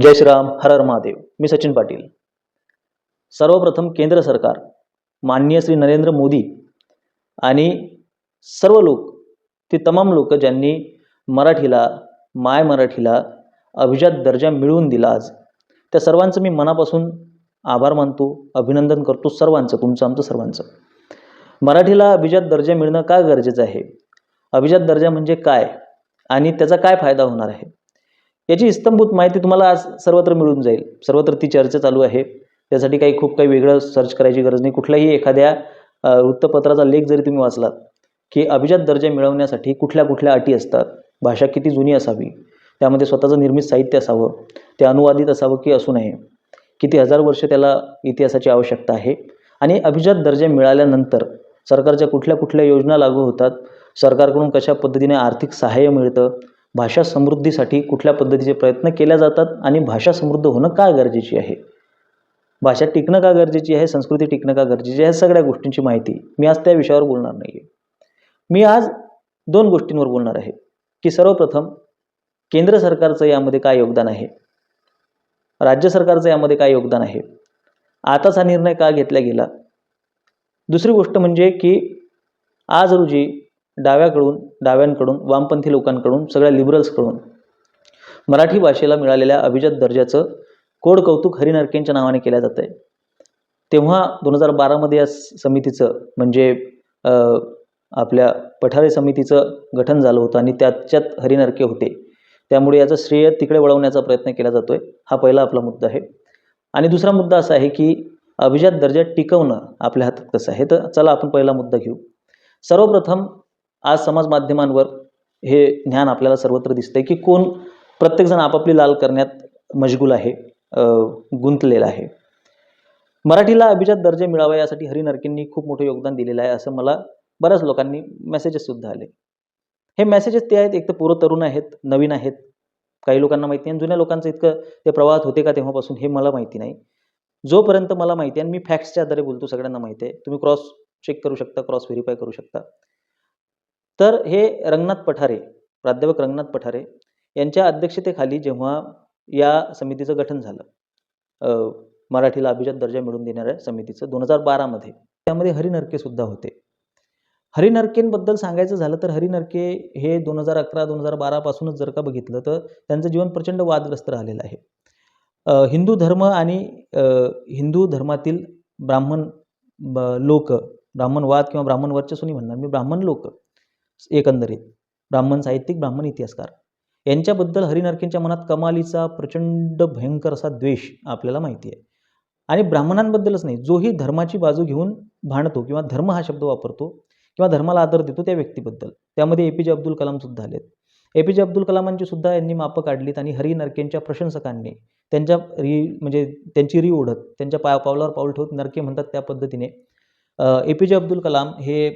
जय श्रीराम हर हर महादेव. मी सचिन पाटील. सर्वप्रथम केंद्र सरकार माननीय श्री नरेंद्र मोदी आणि सर्व लोक ते तमाम लोक ज्यांनी मराठीला माय मराठीला अभिजात दर्जा मिळवून दिला आज त्या सर्वांचं मी मनापासून आभार मानतो अभिनंदन करतो सर्वांचं तुमचं आमचं सर्वांचं. मराठीला अभिजात दर्जा मिळणं का गरजेचं आहे? अभिजात दर्जा म्हणजे काय? आणि त्याचा काय फायदा होणार आहे? याची इस्तंभूत माहिती तुम्हाला आज सर्वत्र मिळून जाईल. सर्वत्र ती चर्चा चालू आहे. त्यासाठी काही खूप काही वेगळं सर्च करायची गरज नाही. कुठल्याही एखाद्या वृत्तपत्राचा लेख जरी तुम्ही वाचलात की अभिजात दर्जा मिळवण्यासाठी कुठल्या कुठल्या अटी असतात भाषा किती जुनी असावी त्यामध्ये स्वतःचं निर्मित साहित्य असावं ते अनुवादित असावं की असू नये किती हजार वर्ष त्याला इतिहासाची आवश्यकता आहे. आणि अभिजात दर्जा मिळाल्यानंतर सरकारच्या कुठल्या कुठल्या योजना लागू होतात सरकारकडून कशा पद्धतीने आर्थिक सहाय्य मिळतं भाषा समृद्धीसाठी कुठल्या पद्धतीचे प्रयत्न केल्या जातात आणि भाषा समृद्ध होणं का गरजेची आहे? भाषा टिकणं का गरजेची आहे? संस्कृती टिकणं का गरजेची आहे? सगळ्या गोष्टींची माहिती मी आज त्या विषयावर बोलणार नाही आहे मी आज दोन गोष्टींवर बोलणार आहे. की सर्वप्रथम केंद्र सरकारचं यामध्ये काय योगदान आहे? राज्य सरकारचं यामध्ये काय योगदान आहे? आताच हा निर्णय का घेतला गेला? दुसरी गोष्ट म्हणजे की आज रोजी डाव्याकडून डाव्यांकडून वामपंथी लोकांकडून सगळ्या लिबरल्सकडून मराठी भाषेला मिळालेल्या अभिजात दर्जाचं कोड कौतुक हरिनरकेंच्या नावाने केलं जात आहे तेव्हा दोन हजार बारामध्ये या समितीचं म्हणजे आपल्या पठारे समितीचं गठन झालं होतं आणि त्याच्यात हरिनरके होते. त्यामुळे याचं श्रेय तिकडे वळवण्याचा प्रयत्न केला जातो आहे हा पहिला आपला मुद्दा आहे. आणि दुसरा मुद्दा असा आहे की अभिजात दर्जा टिकवणं आपल्या हातात कसं आहे? तर चला आपण पहिला मुद्दा घेऊ. सर्वप्रथम आज समाज माध्यमांवर हे ज्ञान आपल्याला सर्वत्र दिसतंय की कोण प्रत्येकजण आपापली लाल करण्यात मशगूल आहे गुंतलेला आहे. मराठीला अभिजात दर्जा मिळावा यासाठी हरी नरकेंनी खूप मोठं योगदान दिलेलं आहे असं मला बऱ्याच लोकांनी मेसेजेस सुद्धा आले. हे मेसेजेस ते आहेत एक तर पूर्व तरुण आहेत नवीन आहेत. काही लोकांना माहिती नाही आणि जुन्या लोकांचं इतकं ते प्रवाहात होते का तेव्हापासून हे मला माहिती नाही. जोपर्यंत मला माहिती आहे आणि मी फॅक्ट्सच्या आधारे बोलतो सगळ्यांना माहिती आहे. तुम्ही क्रॉस चेक करू शकता क्रॉस व्हेरीफाय करू शकता. तर हे रंगनाथ पठारे प्राध्यापक रंगनाथ पठारे यांच्या अध्यक्षतेखाली जेव्हा या समितीचं गठन झालं मराठीला अभिजात दर्जा मिळवून देणाऱ्या समितीचं दोन हजार बारामध्ये त्यामध्ये हरिनरकेसुद्धा सुद्धा होते. हरिनरकेंबद्दल सांगायचं झालं तर हरिनरके हे दोन हजार अकरा दोन हजार बारापासूनच जर का बघितलं तर त्यांचं जीवन प्रचंड वादग्रस्त राहिलेलं आहे. हिंदू धर्म आणि हिंदू धर्मातील ब्राह्मण ब- लोक ब्राह्मणवाद किंवा ब्राह्मण वर्चस्वनी म्हणणार मी ब्राह्मण लोक एकंदरीत. ब्राह्मण साहित्यिक ब्राह्मण इतिहासकार. यांच्याबद्दल हरिनरकेंच्या मनात कमालीचा प्रचंड भयंकर असा द्वेष आपल्याला माहिती आहे आणि ब्राह्मणांबद्दलच नाही जोही धर्माची बाजू घेऊन भांडतो किंवा धर्म हा शब्द वापरतो किंवा धर्माला आदर देतो त्या व्यक्तीबद्दल. त्यामध्ये ए पी जे अब्दुल कलामसुद्धा आलेत. ए पी जे अब्दुल कलामांची सुद्धा यांनी मापं काढलीत आणि हरी नरकेंच्या प्रशंसकांनी त्यांच्या री म्हणजे त्यांची री ओढत त्यांच्या पाया पावलावर पाऊल ठेवत नरके म्हणतात त्या पद्धतीने ए पी जे अब्दुल कलाम हे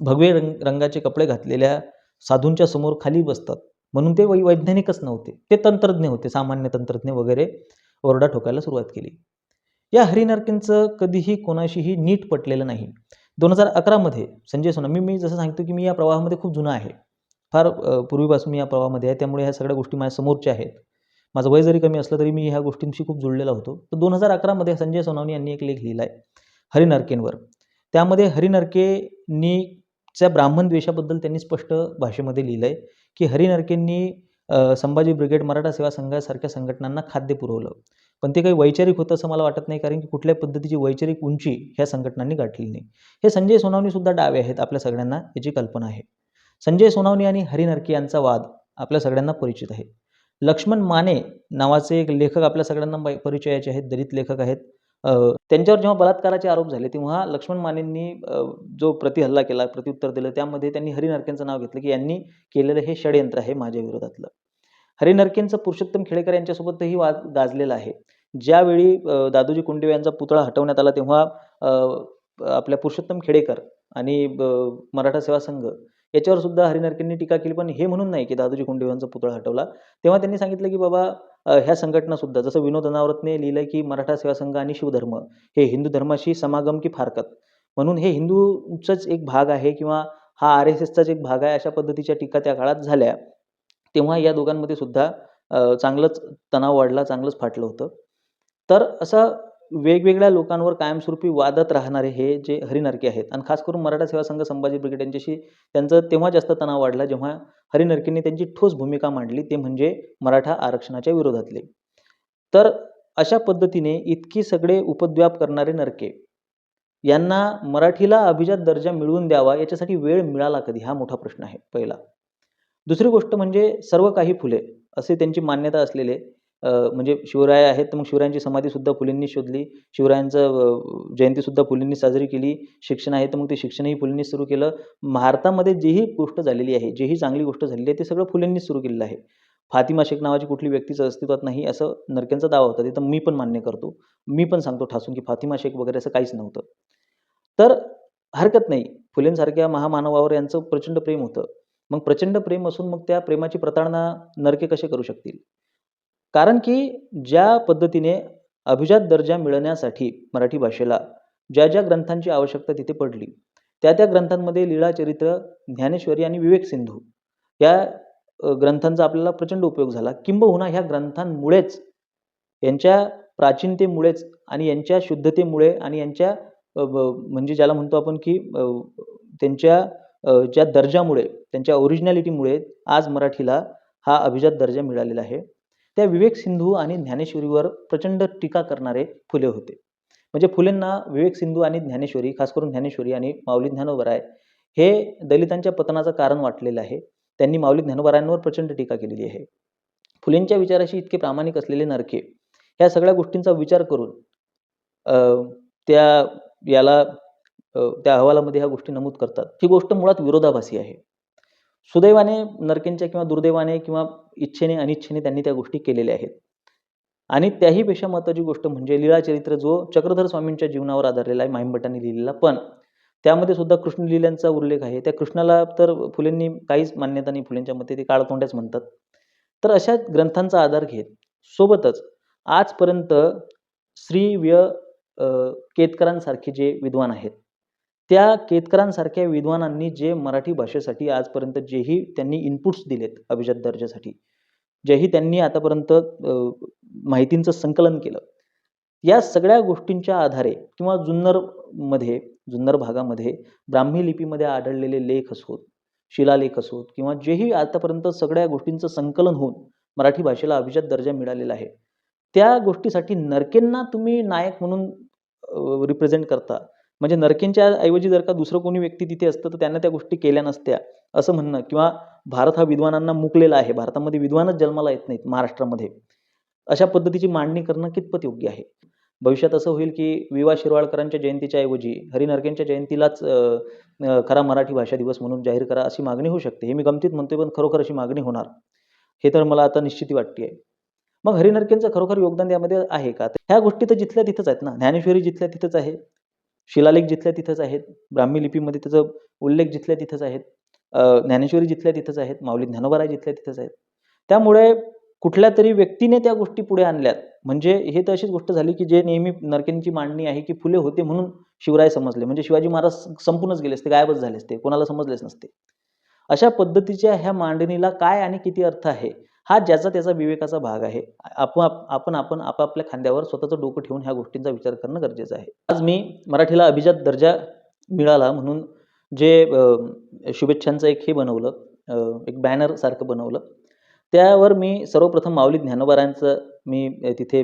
भगवे रंग रंगाचे कपडे घातलेल्या साधूंच्या समोर खाली बसतात. म्हणून ते वै वैज्ञानिकच नव्हते. ते तंत्रज्ञ होते सामान्य तंत्रज्ञ वगैरे ओरडा ठोकायला सुरुवात केली. या हरिनरकेंचं कधीही कोणाशीही नीट पटलेलं नाही. दोन हजार अकरामध्ये संजय सोना मी मी जसं सांगतो की मी या प्रवाहामध्ये खूप जुना आहे. फार पूर्वीपासून मी या प्रवाहामध्ये आहे त्यामुळे ह्या सगळ्या गोष्टी माझ्या समोरच्या आहेत. माझं वय जरी कमी असलं तरी मी ह्या गोष्टींशी खूप जुळलेला होतो. तर दोन हजार अकरामध्ये संजय सोनावणी यांनी एक लेख लिहिला आहे हरिनरकेंवर. त्यामध्ये हरिनरकेनी च्या ब्राह्मण द्वेषाबद्दल त्यांनी स्पष्ट भाषेमध्ये लिहिलं आहे की हरिनरकेंनी संभाजी ब्रिगेड मराठा सेवा संघासारख्या संघटनांना खाद्य पुरवलं. पण ते काही वैचारिक होतं असं मला वाटत नाही कारण की कुठल्याही पद्धतीची वैचारिक उंची ह्या संघटनांनी गाठलेली नाही. हे संजय सोनावणीसुद्धा डावे आहेत आपल्या सगळ्यांना याची कल्पना आहे. संजय सोनावणी आणि हरिनरके यांचा वाद आपल्या सगळ्यांना परिचित आहे. लक्ष्मण माने नावाचे एक लेखक आपल्या सगळ्यांना परिचयाचे आहेत दलित लेखक आहेत. त्यांच्यावर जेव्हा बलात्काराचे आरोप झाले तेव्हा लक्ष्मण मानेंनी जो प्रतिहल्ला केला प्रत्युत्तर दिलं त्यामध्ये त्यांनी हरिनरकेंचं नाव घेतलं की यांनी केलेलं हे षडयंत्र आहे माझ्या विरोधातलं. हरिनरकेंचं पुरुषोत्तम खेडेकर यांच्यासोबतही वाद गाजलेला आहे. ज्यावेळी दादोजी कुंडे यांचा पुतळा हटवण्यात आला तेव्हा आपल्या पुरुषोत्तम खेडेकर आणि मराठा सेवा संघ याच्यावर सुद्धा हरिनरकेंनी टीका केली. पण हे म्हणून नाही की दादोजी कुंडेव यांचा पुतळा हटवला. तेव्हा त्यांनी सांगितलं की बाबा ह्या संघटनासुद्धा जसं विनोद अनावरतने लिहिलं की मराठा सेवा संघ आणि शिवधर्म हे हिंदू धर्माशी समागम की फारकत म्हणून हे हिंदूचाच एक भाग आहे किंवा हा आर एस एसचाच एक भाग आहे अशा पद्धतीच्या टीका त्या काळात झाल्या तेव्हा या दोघांमध्ये सुद्धा चांगलंच तणाव वाढला, चांगलंच फाटलं होतं. तर असं वेगवेगळ्या लोकांवर कायमस्वरूपी वादत राहणारे हे जे हरिनरके आहेत आणि खास करून मराठा सेवा संघ संभाजी ब्रिगेड यांच्याशी त्यांचं तेव्हा जास्त तणाव वाढला जेव्हा हरिनरकेंनी त्यांची ठोस भूमिका मांडली ते म्हणजे मराठा आरक्षणाच्या विरोधातले. तर अशा पद्धतीने इतकी सगळे उपद्व्याप करणारे नरके यांना मराठीला अभिजात दर्जा मिळवून द्यावा याच्यासाठी वेळ मिळाला कधी हा मोठा प्रश्न आहे पहिला. दुसरी गोष्ट म्हणजे सर्व काही फुले असे त्यांची मान्यता असलेले म्हणजे शिवराय आहेत तर मग शिवरायांची समाधीसुद्धा फुलेंनी शोधली. शिवरायांचं जयंतीसुद्धा फुलेंनी साजरी केली. शिक्षण आहे तर मग ते शिक्षणही फुलेंनीच सुरू केलं. भारतामध्ये जीही गोष्ट झालेली आहे, जीही चांगली गोष्ट झालेली आहे ते सगळं फुलेंनीच सुरू केलेलं आहे. फातिमा शेख नावाची कुठली व्यक्तीच अस्तित्वात नाही असं नरकेंचा दावा होता. तिथं मी पण मान्य करतो. मी पण सांगतो ठासून की फातिमा शेख वगैरे असं काहीच नव्हतं. तर हरकत नाही. फुलेंसारख्या महामानवावर यांचं प्रचंड प्रेम होतं. मग प्रचंड प्रेम असून मग त्या प्रेमाची प्रताडणा नरके कसे करू शकतील? कारण की ज्या पद्धतीने अभिजात दर्जा मिळण्यासाठी मराठी भाषेला ज्या ज्या ग्रंथांची आवश्यकता तिथे पडली, त्या त्या ग्रंथांमध्ये लीळाचरित्र, ज्ञानेश्वरी आणि विवेक सिंधू या ग्रंथांचा आपल्याला प्रचंड उपयोग झाला. किंबहुना ह्या ग्रंथांमुळेच यांच्या प्राचीनतेमुळेच आणि यांच्या शुद्धतेमुळे आणि यांच्या ब म्हणजे ज्याला म्हणतो आपण की त्यांच्या ज्या दर्जामुळे, त्यांच्या ओरिजिनॅलिटीमुळे आज मराठीला हा अभिजात दर्जा मिळालेला आहे. त्या विवेक सिंधू आणि ज्ञानेश्वरीवर प्रचंड टीका करणारे फुले होते. म्हणजे फुलेंना विवेक सिंधू आणि ज्ञानेश्वरी, खास करून ज्ञानेश्वरी आणि माऊली ज्ञानोबराय हे दलितांच्या पतनाचं कारण वाटलेलं आहे. त्यांनी माऊली ज्ञानोबरायांवर प्रचंड टीका केलेली आहे. फुलेंच्या विचाराशी इतके प्रामाणिक असलेले नरके ह्या सगळ्या गोष्टींचा विचार करून त्या याला त्या अहवालामध्ये ह्या गोष्टी नमूद करतात. ही गोष्ट मुळात विरोधाभासी आहे. सुदैवाने नरकेंच्या किंवा दुर्दैवाने किंवा इच्छेने अनिच्छेने त्यांनी त्या गोष्टी केलेल्या आहेत. आणि त्याही पेक्षा महत्त्वाची गोष्ट म्हणजे लीळाचरित्र जो चक्रधर स्वामींच्या जीवनावर आधारलेला आहे माहीमभट्टांनी लिहिलेला. पण त्यामध्ये सुद्धा कृष्णलीलांचा उल्लेख आहे. त्या कृष्णाला तर फुलेंनी काहीच मान्यता नाही फुलेंच्या मते ते काळतोंड्याच म्हणतात. तर अशा ग्रंथांचा आधार घेत सोबतच आजपर्यंत श्री व्य. केतकरांसारखे जे विद्वान आहेत, त्या केतकरांसारख्या विद्वानांनी जे मराठी भाषेसाठी आजपर्यंत जेही त्यांनी इनपुट्स दिलेत अभिजात दर्जासाठी, जेही त्यांनी आतापर्यंत माहितींचं संकलन केलं. या सगळ्या गोष्टींच्या आधारे किंवा जुन्नरमध्ये, जुन्नर भागामध्ये ब्राह्मी लिपीमध्ये आढळलेले लेख असोत, शिलालेख असोत किंवा जेही आतापर्यंत सगळ्या गोष्टींचं संकलन होऊन मराठी भाषेला अभिजात दर्जा मिळालेला आहे. त्या गोष्टीसाठी नरकेंना तुम्ही नायक म्हणून रिप्रेझेंट करता. म्हणजे नरकेंच्या ऐवजी जर का दुसरं कोणी व्यक्ती तिथे असतं, तर त्यांना त्या गोष्टी केल्या नसत्या, असं म्हणणं किंवा भारत हा विद्वानांना मुकलेला आहे. भारतामध्ये विद्वानच जन्माला येत नाहीत महाराष्ट्रामध्ये. अशा पद्धतीची मांडणी करणं कितपत योग्य आहे? भविष्यात असं होईल की वि. वा. शिरवाडकरांच्या जयंतीच्या ऐवजी हरिनरकेंच्या जयंतीलाच खरा मराठी भाषा दिवस म्हणून जाहीर करा अशी मागणी होऊ शकते. हे मी गमतीत म्हणतोय, पण खरोखर अशी मागणी होणार. हे तर मला आता निश्चिती वाटते मग हरिनरकेंचं खरोखर योगदान यामध्ये आहे का? ह्या गोष्टी तर जिथल्या तिथंच आहेत ना. ज्ञानेश्वरी जिथल्या तिथंच आहे. शिलालेख जिथल्या तिथंच आहेत. ब्राह्मी लिपीमध्ये त्याचा उल्लेख जिथल्या तिथंच आहेत. ज्ञानेश्वरी जिथल्या तिथंच आहेत. माऊली ज्ञानोबाराय जिथल्या तिथंच आहेत. त्यामुळे कुठल्या तरी व्यक्तीने त्या गोष्टी पुढे आणल्यात. म्हणजे हे तर अशीच गोष्ट झाली की जे नेहमी नरकेंची मांडणी आहे की फुले होते म्हणून शिवराय समजले. म्हणजे शिवाजी महाराज संपूनच गेले असते, गायबच झाले असते. कोणाला समजलेच नसते. अशा पद्धतीच्या ह्या मांडणीला काय आणि किती अर्थ आहे? हा ज्याचा त्याचा विवेकाचा भाग आहे. आपोआप आपण आपण आपापल्या खांद्यावर स्वतःचं डोकं ठेवून ह्या गोष्टींचा विचार करणं गरजेचं आहे. आज मी मराठीला अभिजात दर्जा मिळाला म्हणून जे शुभेच्छांचं एक हे बनवलं, एक बॅनर सारखं बनवलं. त्यावर मी सर्वप्रथम माऊली ज्ञानोबारायांचं मी तिथे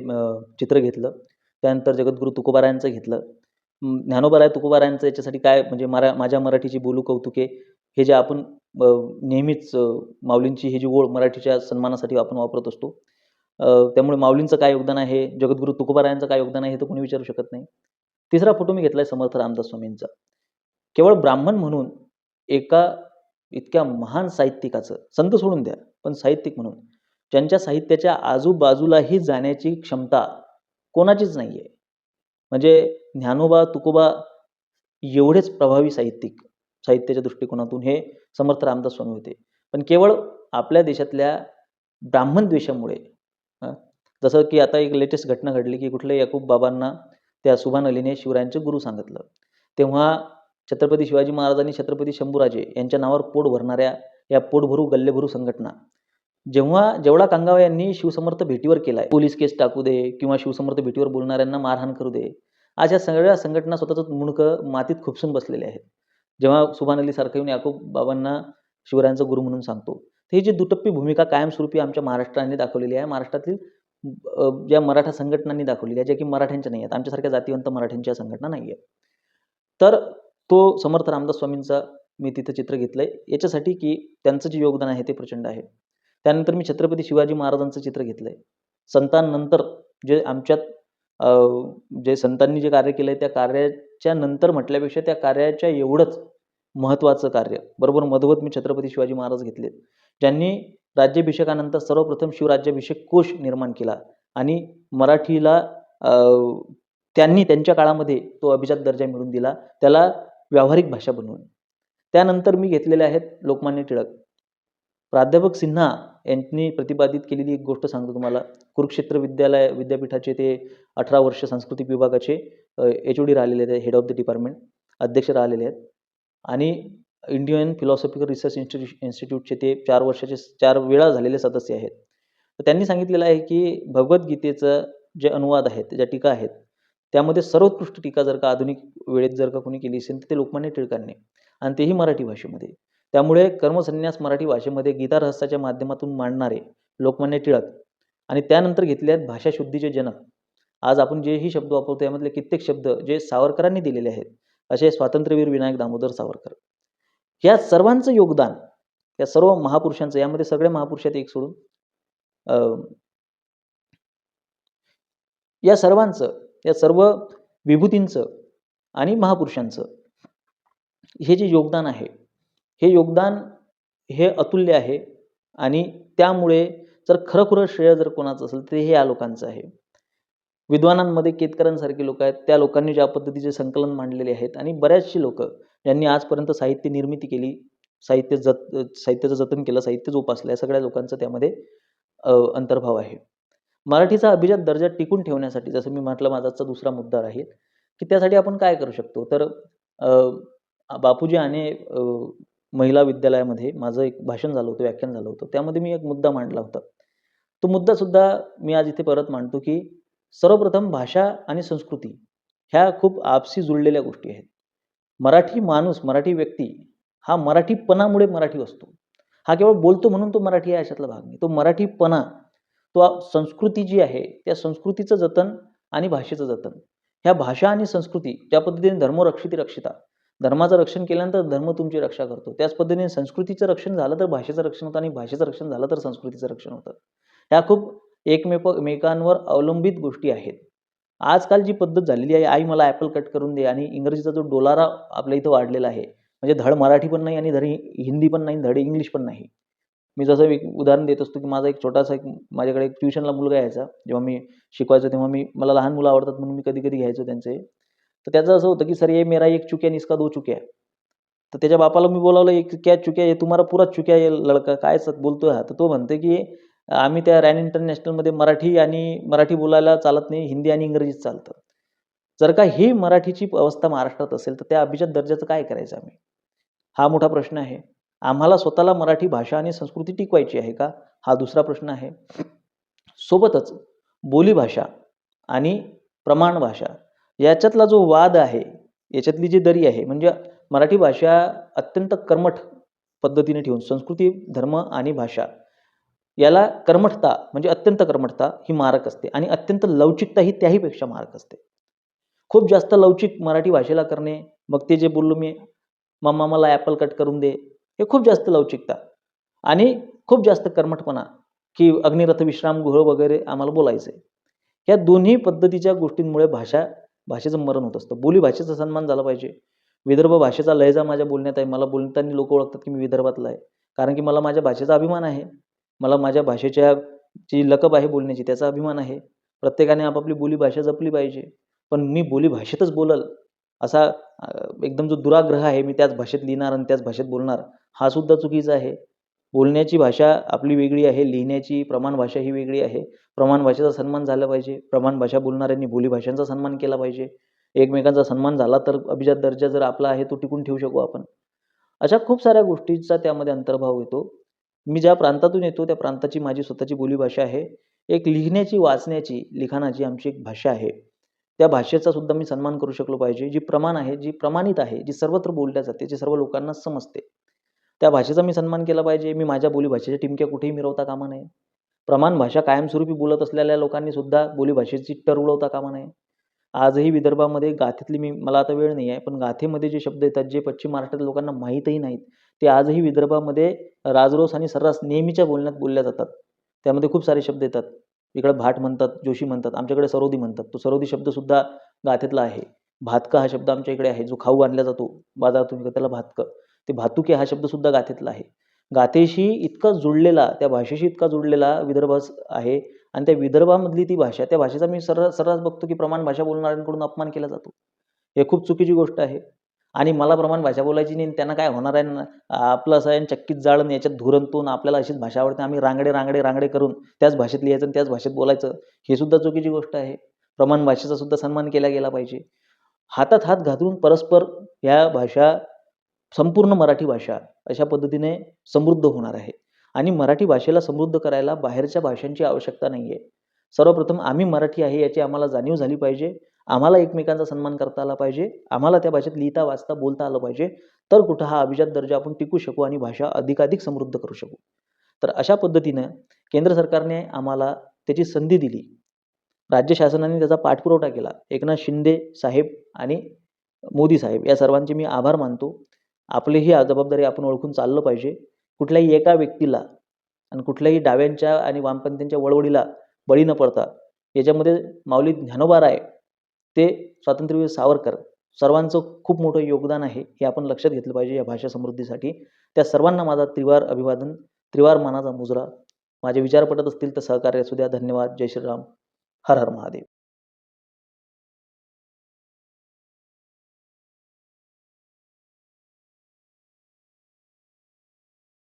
चित्र घेतलं. त्यानंतर जगद्गुरू तुकोबारायांचं घेतलं. ज्ञानोबाराय, तुकोबारायांचं याच्यासाठी काय म्हणजे मरा माझ्या मराठीची बोलू कौतुके हे जे आपण नेहमीच माऊलींची ही जी ओळ मराठीच्या सन्मानासाठी आपण वापरत असतो. त्यामुळे माऊलींचं काय योगदान आहे, जगद्गुरू तुकोबारायांचं काय योगदान आहे, हे तर कोणी विचारू शकत नाही. तिसरा फोटो मी घेतला आहे समर्थ रामदास स्वामींचा. केवळ ब्राह्मण म्हणून एका इतक्या महान साहित्यिकाचं, संत सोडून द्या, पण साहित्यिक म्हणून ज्यांच्या साहित्याच्या आजूबाजूलाही जाण्याची क्षमता कोणाचीच नाही आहे म्हणजे ज्ञानोबा, तुकोबा एवढेच प्रभावी साहित्यिक, साहित्याच्या दृष्टिकोनातून हे समर्थ रामदास स्वामी होते. पण केवळ आपल्या देशातल्या ब्राह्मण द्वेषामुळे जसं की आता एक लेटेस्ट घटना घडली की कुठल्या याकूब बाबांना त्या सुभान अलीने शिवरायांचे गुरु सांगितलं. तेव्हा छत्रपती शिवाजी महाराज आणि छत्रपती शंभूराजे यांच्या नावावर पोट भरणाऱ्या या पोटभरू गल्लेभरू संघटना जेव्हा जेवढा कांगावा यांनी शिवसमर्थ भेटीवर केला आहे पोलीस केस टाकू दे किंवा शिवसमर्थ भेटीवर बोलणाऱ्यांना मारहाण करू दे आज या सगळ्या संघटना स्वतःच मुणकं मातीत खुपसून बसलेल्या आहेत जेव्हा सुभान अली सारखं येऊन याकूब बाबांना शिवरायांचा गुरु म्हणून सांगतो. तर ही जी दुटप्पी भूमिका कायमस्वरूपी आमच्या महाराष्ट्राने दाखवलेली आहे महाराष्ट्रातील ज्या मराठा संघटनांनी दाखवलेली आहे ज्या की मराठ्यांच्या नाही आहेत आमच्यासारख्या जातीवंत मराठ्यांच्या संघटना नाही आहेत. तर तो समर्थ रामदास स्वामींचा मी तिथं चित्र घेतलं आहे याच्यासाठी की त्यांचं जे योगदान आहे ते प्रचंड आहे. त्यानंतर मी छत्रपती शिवाजी महाराजांचं चित्र घेतलं आहे संतांनंतर जे आमच्यात जे संतांनी जे कार्य केलं आहे त्या कार्याच्या नंतर म्हटल्यापेक्षा त्या कार्याच्या एवढंच महत्त्वाचं कार्य. बरोबर? मधोमध मी छत्रपती शिवाजी महाराज घेतले ज्यांनी राज्याभिषेकानंतर सर्वप्रथम शिवराज्याभिषेक कोश निर्माण केला आणि मराठीला त्यांनी त्यांच्या काळामध्ये तो अभिजात दर्जा मिळवून दिला. त्याला व्यावहारिक भाषा बनवून. त्यानंतर मी घेतलेले आहेत लोकमान्य टिळक. प्राध्यापक सिन्हा यांनी प्रतिपादित केलेली एक गोष्ट सांगतो तुम्हाला. कुरुक्षेत्र विद्यालय विद्यापीठाचे ते अठरा वर्ष सांस्कृतिक विभागाचे एच ओ डी राहिलेले आहेत हेड ऑफ द डिपार्टमेंट अध्यक्ष राहिलेले आहेत. आणि इंडियन फिलॉसॉफिकल रिसर्च इन्स्टिट्यू इन्स्टिट्यूटचे ते चार वर्षाचे चार वेळा झालेले सदस्य आहेत. तर त्यांनी सांगितलेलं आहे की भगवद्गीतेचं जे अनुवाद आहेत ज्या टीका आहेत त्यामध्ये सर्वोत्कृष्ट टीका जर का आधुनिक वेळेत जर का कोणी केली असेल तर ते लोकमान्य टिळकांनी. आणि तेही मराठी भाषेमध्ये. त्यामुळे कर्मसन्यास मराठी भाषेमध्ये गीता रहस्याच्या माध्यमातून मांडणारे लोकमान्य टिळक आणि त्यानंतर घेतले आहेत भाषाशुद्धीचे जनक. आज आपण जेही शब्द वापरतो यामधले कित्येक शब्द जे सावरकरांनी दिलेले आहेत असे स्वातंत्र्यवीर विनायक दामोदर सावरकर. या सर्वांचं योगदान या सर्व महापुरुषांचं यामध्ये सगळे महापुरुष आहेत एक सोडून या सर्वांचं या सर्व विभूतींचं आणि महापुरुषांचं हे जे योगदान आहे हे योगदान हे अतुल्य आहे. आणि त्यामुळे जर खरंखुरं श्रेय जर कोणाचं असेल तर हे या लोकांचं आहे. विद्वानांमध्ये केतकरांसारखे लोक आहेत. त्या लोकांनी ज्या पद्धतीचे संकलन मांडलेले आहेत. आणि बऱ्याचशी लोक ज्यांनी आजपर्यंत साहित्य निर्मिती केली साहित्य जत साहित्याचं जतन केलं साहित्य जोपासलं या सगळ्या लोकांचं त्यामध्ये अंतर्भाव आहे. मराठीचा अभिजात दर्जा टिकून ठेवण्यासाठी जसं मी म्हटलं माझा आजचा दुसरा मुद्दा राहील की त्यासाठी आपण काय करू शकतो? तर बापूजी आणि महिला विद्यालयामध्ये माझं एक भाषण झालं होतं व्याख्यान झालं होतं. त्यामध्ये मी एक मुद्दा मांडला होता. तो मुद्दासुद्धा मी आज इथे परत मांडतो की सर्वप्रथम भाषा आणि संस्कृती ह्या खूप आपसी जुळलेल्या गोष्टी आहेत. मराठी माणूस मराठी व्यक्ती हा मराठीपणामुळे मराठी असतो. हा केवळ बोलतो म्हणून तो मराठी आहे अशातला भाग नाही. तो मराठीपणा तो संस्कृती जी आहे त्या संस्कृतीचं जतन आणि भाषेचं जतन. ह्या भाषा आणि संस्कृती ज्या पद्धतीने धर्मरक्षिती रक्षिता धर्माचं रक्षण केल्यानंतर धर्म तुमची रक्षा करतो. त्याच पद्धतीने संस्कृतीचं रक्षण झालं तर भाषेचं रक्षण होतं आणि भाषेचं रक्षण झालं तर संस्कृतीचं रक्षण होतं. ह्या खूप एकमेक एकमेकांवर अवलंबित गोष्टी आहेत. आजकाल जी पद्धत झालेली आहे आई मला ॲपल कट करून दे आणि इंग्रजीचा जो डोलारा आपल्या इथं वाढलेला आहे म्हणजे धड मराठी पण नाही आणि धड हिंदी पण नाही धड इंग्लिश पण नाही. मी जसं एक उदाहरण देत असतो की माझा एक छोटासा एक माझ्याकडे एक ट्युशनला मुलगा यायचा. जेव्हा मी शिकवायचो तेव्हा मी मला लहान मुलं आवडतात म्हणून मी कधी कधी घ्यायचो त्यांचे. तर त्याचं असं होतं की सर ये मेरा एक चुक्या निसका दो चुक्या तर त्याच्या बापाला मी बोलावलं एक क्या चुक्या ये तुम्हाला पुरा चुक्या ये लडका. काय सत बोलतोय हा. तर तो म्हणते की आम्ही त्या रॅन इंटरनॅशनलमध्ये मराठी आणि मराठी बोलायला चालत नाही हिंदी आणि इंग्रजीच चालतं. जर का ही मराठीची अवस्था महाराष्ट्रात असेल तर त्या अभिजात दर्जाचं काय करायचं आम्ही? हा मोठा प्रश्न आहे. आम्हाला स्वतःला मराठी भाषा आणि संस्कृती टिकवायची आहे का? हा दुसरा प्रश्न आहे. सोबतच बोलीभाषा आणि प्रमाण भाषा याच्यातला जो वाद आहे याच्यातली जी दरी आहे म्हणजे मराठी भाषा अत्यंत कर्मठ पद्धतीने ठेवून संस्कृती धर्म आणि भाषा याला कर्मठता म्हणजे अत्यंत कर्मठता ही मारक असते आणि अत्यंत लवचिकता ही त्याहीपेक्षा मारक असते. खूप जास्त लवचिक मराठी भाषेला करणे मग ते जे बोललो मी मम्मा मला ॲपल कट करून दे हे खूप जास्त लवचिकता आणि खूप जास्त कर्मठपणा की अग्निरथ विश्राम गृह वगैरे आम्हाला बोलायचं आहे या दोन्ही पद्धतीच्या गोष्टींमुळे भाषा भाषेचं मरण होत असतं. बोली भाषेचा सन्मान झाला पाहिजे. विदर्भ भाषेचा लयजा माझ्या बोलण्यात आहे. मला बोलताना लोक ओळखतात की मी विदर्भातला आहे. कारण की मला माझ्या भाषेचा अभिमान आहे. मला माझ्या भाषेच्या जी लकब आहे बोलण्याची त्याचा अभिमान आहे. प्रत्येकाने आपापली बोली भाषा जपली पाहिजे. पण मी बोली भाषेतच बोलल असा एकदम जो दुराग्रह आहे मी त्याच भाषेत लिहिणार आणि त्याच भाषेत बोलणार हा सुद्धा चुकीचा आहे. बोलण्याची भाषा आपली वेगळी आहे लिहिण्याची प्रमाण भाषा ही वेगळी आहे. प्रमाण भाषेचा सन्मान झाला पाहिजे. प्रमाण भाषा बोलणाऱ्यांनी बोली भाषांचा सन्मान केला पाहिजे. एकमेकांचा सन्मान झाला तर अभिजात दर्जा जर आपला आहे तो टिकून ठेवू शकू आपण. अशा खूप साऱ्या गोष्टींचा त्यामध्ये अंतर्भाव येतो. मी ज्या प्रांतातून येतो त्या प्रांताची माझी स्वतःची बोलीभाषा आहे. एक लिहिण्याची वाचण्याची लिखाणाची आमची एक भाषा आहे. त्या भाषेचा सुद्धा मी सन्मान करू शकलो पाहिजे. जी प्रमाण आहे जी प्रमाणित आहे जी सर्वत्र बोलल्या जाते जी सर्व लोकांना समजते. त्या भाषेचा मी सन्मान केला पाहिजे. मी माझ्या बोलीभाषेच्या टिमक्या कुठेही मिरवता कामा नये. प्रमाण भाषा कायमस्वरूपी बोलत असलेल्या लोकांनी सुद्धा बोलीभाषेची टर उडवता कामा नये. आजही विदर्भामध्ये गाथेतली मी मला आता वेळ नाही आहे पण गाथेमध्ये जे शब्द येतात जे पश्चिम महाराष्ट्रातील लोकांना माहीतही नाहीत ते आजही विदर्भामध्ये राजरोस आणि सर्रास नेहमीच्या बोलण्यात बोलल्या जातात. त्यामध्ये खूप सारे शब्द येतात. इकडे भाट म्हणतात जोशी म्हणतात आमच्याकडे सरोदी म्हणतात. तो सरोदी शब्दसुद्धा गाथेतला आहे. भातका हा शब्द आमच्या इकडे आहे जो खाऊ आणला जातो. बाजारातून त्याला भातकं. ते भातुके हा शब्दसुद्धा गाथेतला आहे. गाथेशी इतका जुळलेला त्या भाषेशी इतका जुळलेला विदर्भ आहे आणि त्या विदर्भामधली ती भाषा त्या भाषेचा मी सर्रास सर्रास बघतो की प्रमाण भाषा बोलणाऱ्यांकडून अपमान केला जातो. हे खूप चुकीची गोष्ट आहे. आणि मला प्रमाण भाषा बोलायची नाही त्यांना काय होणार आहे? ना आपलं असं आहे चक्कीत जाळं याच्यात धुरंतून आपल्याला अशीच भाषा आवडते. आम्ही रांगडे रांगडे रांगडे करून त्याच भाषेत लिहायचं आणि त्याच भाषेत बोलायचं हे सुद्धा चुकीची गोष्ट आहे. प्रमाण भाषेचा सुद्धा सन्मान केला गेला पाहिजे. हातात हात घालून परस्पर ह्या भाषा संपूर्ण मराठी भाषा अशा पद्धतीने समृद्ध होणार आहे. आणि मराठी भाषेला समृद्ध करायला बाहेरच्या भाषांची आवश्यकता नाही आहे सर्वप्रथम आम्ही मराठी आहे याची आम्हाला जाणीव झाली पाहिजे. आम्हाला एकमेकांचा सन्मान करता आला पाहिजे. आम्हाला त्या भाषेत लिहिता वाचता बोलता आलं पाहिजे. तर कुठं हा अभिजात दर्जा आपण टिकू शकू आणि भाषा अधिकाधिक समृद्ध करू शकू. तर अशा पद्धतीनं केंद्र सरकारने आम्हाला त्याची संधी दिली. राज्य शासनाने त्याचा पाठपुरवठा केला. एकनाथ शिंदे साहेब आणि मोदी साहेब या सर्वांचे मी आभार मानतो. आपली ही जबाबदारी आपण ओळखून चाललं पाहिजे. कुठल्याही एका व्यक्तीला आणि कुठल्याही डाव्यांच्या आणि वामपंथींच्या वळवळीला बळी न पडता याच्यामध्ये माऊली ज्ञानोबा राय ते स्वातंत्र्यवीर सावरकर. सर्वांचं खूप मोठं योगदान आहे हे आपण लक्षात घेतलं पाहिजे या भाषा समृद्धीसाठी. त्या सर्वांना माझा त्रिवार अभिवादन त्रिवार मानाचा मुजरा. माझे विचार पटत असतील तर सहकार्य असू द्या. धन्यवाद. जय श्रीराम. हर हर महादेव.